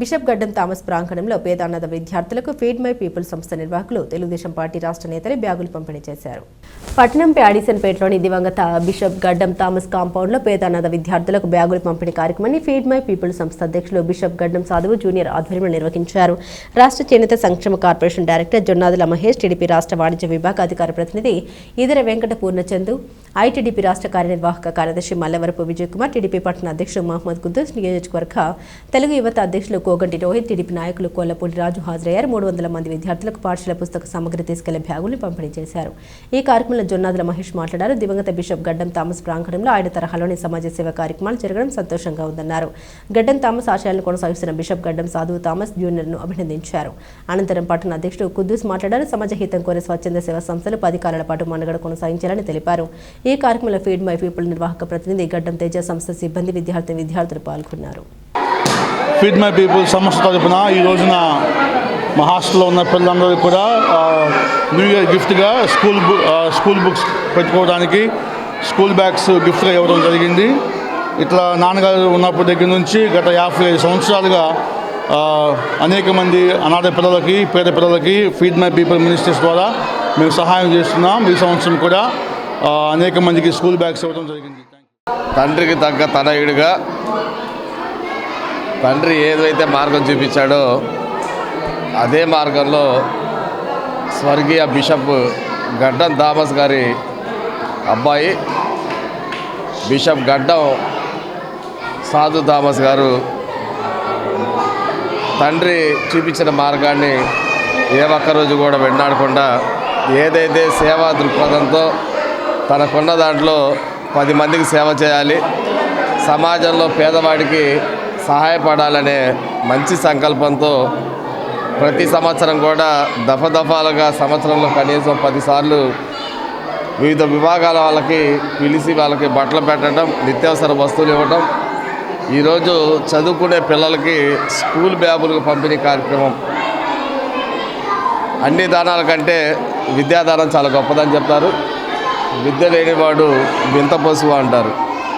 Bishop గడ్డం Thomas ప్రాంగణంలో పేదాన్నద విద్యార్థులకు ఫీడ్ మై పీపుల్ సంస్థ నిర్వాహకులు తెలుగుదేశం పార్టీ రాష్ట్ర నేతలు బ్యాగులు పంపిణీ చేశారు. పట్టణం పేటలోని దివంగత బిషప్ గడ్డం థామస్ కాంపౌండ్లో పేదాన్నద విద్యార్థులకు బ్యాగులు పంపిణీ కార్యక్రమాన్ని ఫీడ్ మై పీపుల్ సంస్థ అధ్యక్షులు బిషప్ గడ్డం సాధువు జూనియర్ ఆధ్వర్యంలో నిర్వహించారు. రాష్ట్ర చేనేత సంక్షేమ corporation director Jonnadula Mahesh TDP రాష్ట్ర వాణిజ్య విభాగ అధికార ప్రతినిధి ఇదర వెంకట పూర్ణచందు ఐటీడీపీ రాష్ట్ర కార్యనిర్వాహక కార్యదర్శి మల్లవరపు విజయ్ కుమార్ టీడీపీ పట్టణ అధ్యక్షుడు మహమ్మద్ కుద్దూస్ నియోజకవర్గ తెలుగు యువత అధ్యక్షులు కోగంటి రోహిత్ టీడీపీ నాయకులు కోల్లపూడి రాజు హాజరయ్యారు. మూడు వందల మంది విద్యార్థులకు పాఠశాల పుస్తక సామగ్రి తీసుకెళ్ళే బ్యాగులు పంపిణీ చేశారు. ఈ కార్యక్రమంలో జొన్నాదుల మహేష్ మాట్లాడారు. దివంగత బిషప్ గడ్డం థామస్ ప్రాంగణంలో ఆయన తరహాలోని సమాజ సేవ కార్యక్రమాలు జరగడం సంతోషంగా ఉందన్నారు. గడ్డం థామస్ ఆశయాలను కొనసాగిస్తున్న బిషప్ గడ్డం సాధువు థామస్ జూనియర్ను అభినందించారు. అనంతరం పట్టణ అధ్యక్షుడు కుద్దూస్ మాట్లాడారు. సమాజ హితం కోరే స్వచ్ఛంద సేవా సంస్థలు పది కాలాల పాటు మనుగడ కొనసాగించాలని తెలిపారు. ఈ కార్యక్రమంలో ఫీడ్ మై పీపుల్ నిర్వాహక ప్రతినిధి గడ్డం తేజ సంస్థ సిబ్బంది విద్యార్థి విద్యార్థులు పాల్గొన్నారు. ఫీడ్ మై పీపుల్ సంస్థ తరపున ఈ రోజున మా హాస్టల్లో ఉన్న పిల్లలందరూ కూడా న్యూ ఇయర్ గిఫ్ట్గా స్కూల్ బుక్ స్కూల్ బుక్స్ పెట్టుకోవడానికి స్కూల్ బ్యాగ్స్ గిఫ్ట్గా ఇవ్వడం జరిగింది. ఇట్లా నాన్నగారు ఉన్నప్పటి దగ్గర నుంచి గత యాభై ఐదు సంవత్సరాలుగా అనేక మంది అనాథ పిల్లలకి పేద పిల్లలకి ఫీడ్ మై పీపుల్ మినిస్టర్స్ ద్వారా మేము సహాయం చేస్తున్నాం. ఈ సంవత్సరం కూడా అనేక మందికి స్కూల్ బ్యాగ్స్ ఇవ్వడం జరిగింది. తండ్రికి తగ్గ తనయుడిగా తండ్రి ఏదైతే మార్గం చూపించాడో అదే మార్గంలో స్వర్గీయ బిషప్ గడ్డం థామస్ గారి అబ్బాయి బిషప్ గడ్డం సాధు థామస్ గారు తండ్రి చూపించిన మార్గాన్ని ఏ ఒక్కరోజు కూడా వెన్నాడకుండా ఏదైతే సేవా దృక్పథంతో తనకున్న దాంట్లో పది మందికి సేవ చేయాలి సమాజంలో పేదవాడికి సహాయపడాలనే మంచి సంకల్పంతో ప్రతి సంవత్సరం కూడా దఫదఫాలుగా సంవత్సరంలో కనీసం పదిసార్లు వివిధ విభాగాల వాళ్ళకి పిలిచి వాళ్ళకి బట్టలు పెట్టడం నిత్యావసర వస్తువులు ఇవ్వడం ఈరోజు చదువుకునే పిల్లలకి స్కూల్ బ్యాగులకు పంపిణీ కార్యక్రమం. అన్ని దానాల కంటే విద్యాదానం చాలా గొప్పదని చెప్తారు. విద్య లేనివాడు వింత పశువు అంటారు.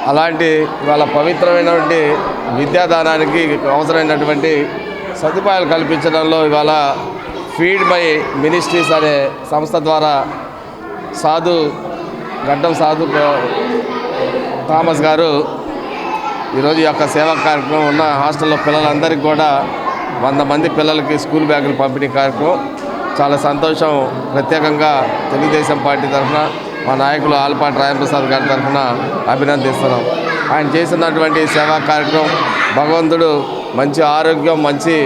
అలాంటి వాళ్ళ పవిత్రమైనటువంటి విద్యాదానానికి అవసరమైనటువంటి సదుపాయాలు కల్పించడంలో ఇవాళ ఫీడ్ బై మినిస్ట్రీస్ అనే సంస్థ ద్వారా సాధు గడ్డం సాధు థామస్ గారు ఈరోజు యొక్క సేవా కార్యక్రమం ఉన్న హాస్టల్లో పిల్లలందరికీ కూడా వంద మంది పిల్లలకి స్కూల్ బ్యాగులు పంపిణీ కార్యక్రమం. చాలా సంతోషం. ప్రత్యేకంగా తెలుగుదేశం పార్టీ తరఫున మా నాయకులు ఆల్పాటి రాయప్రసాద్ గారి తరఫున అభినందిస్తున్నాం. ఆయన చేసినటువంటి సేవా కార్యక్రమం భగవంతుడు మంచి ఆరోగ్యం మంచి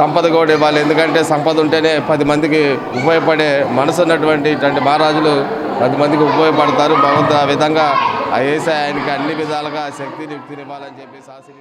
సంపద కూడా ఇవ్వాలి. ఎందుకంటే సంపద ఉంటేనే పది మందికి ఉపయోగపడే మనసు ఉన్నటువంటి ఇటువంటి మహారాజులు పది మందికి ఉపయోగపడతారు. భగవంతుడు ఆ విధంగా ఆ వేసే ఆయనకి అన్ని విధాలుగా శక్తిని యుక్తిని ఇవ్వాలని చెప్పి శాస్త్రి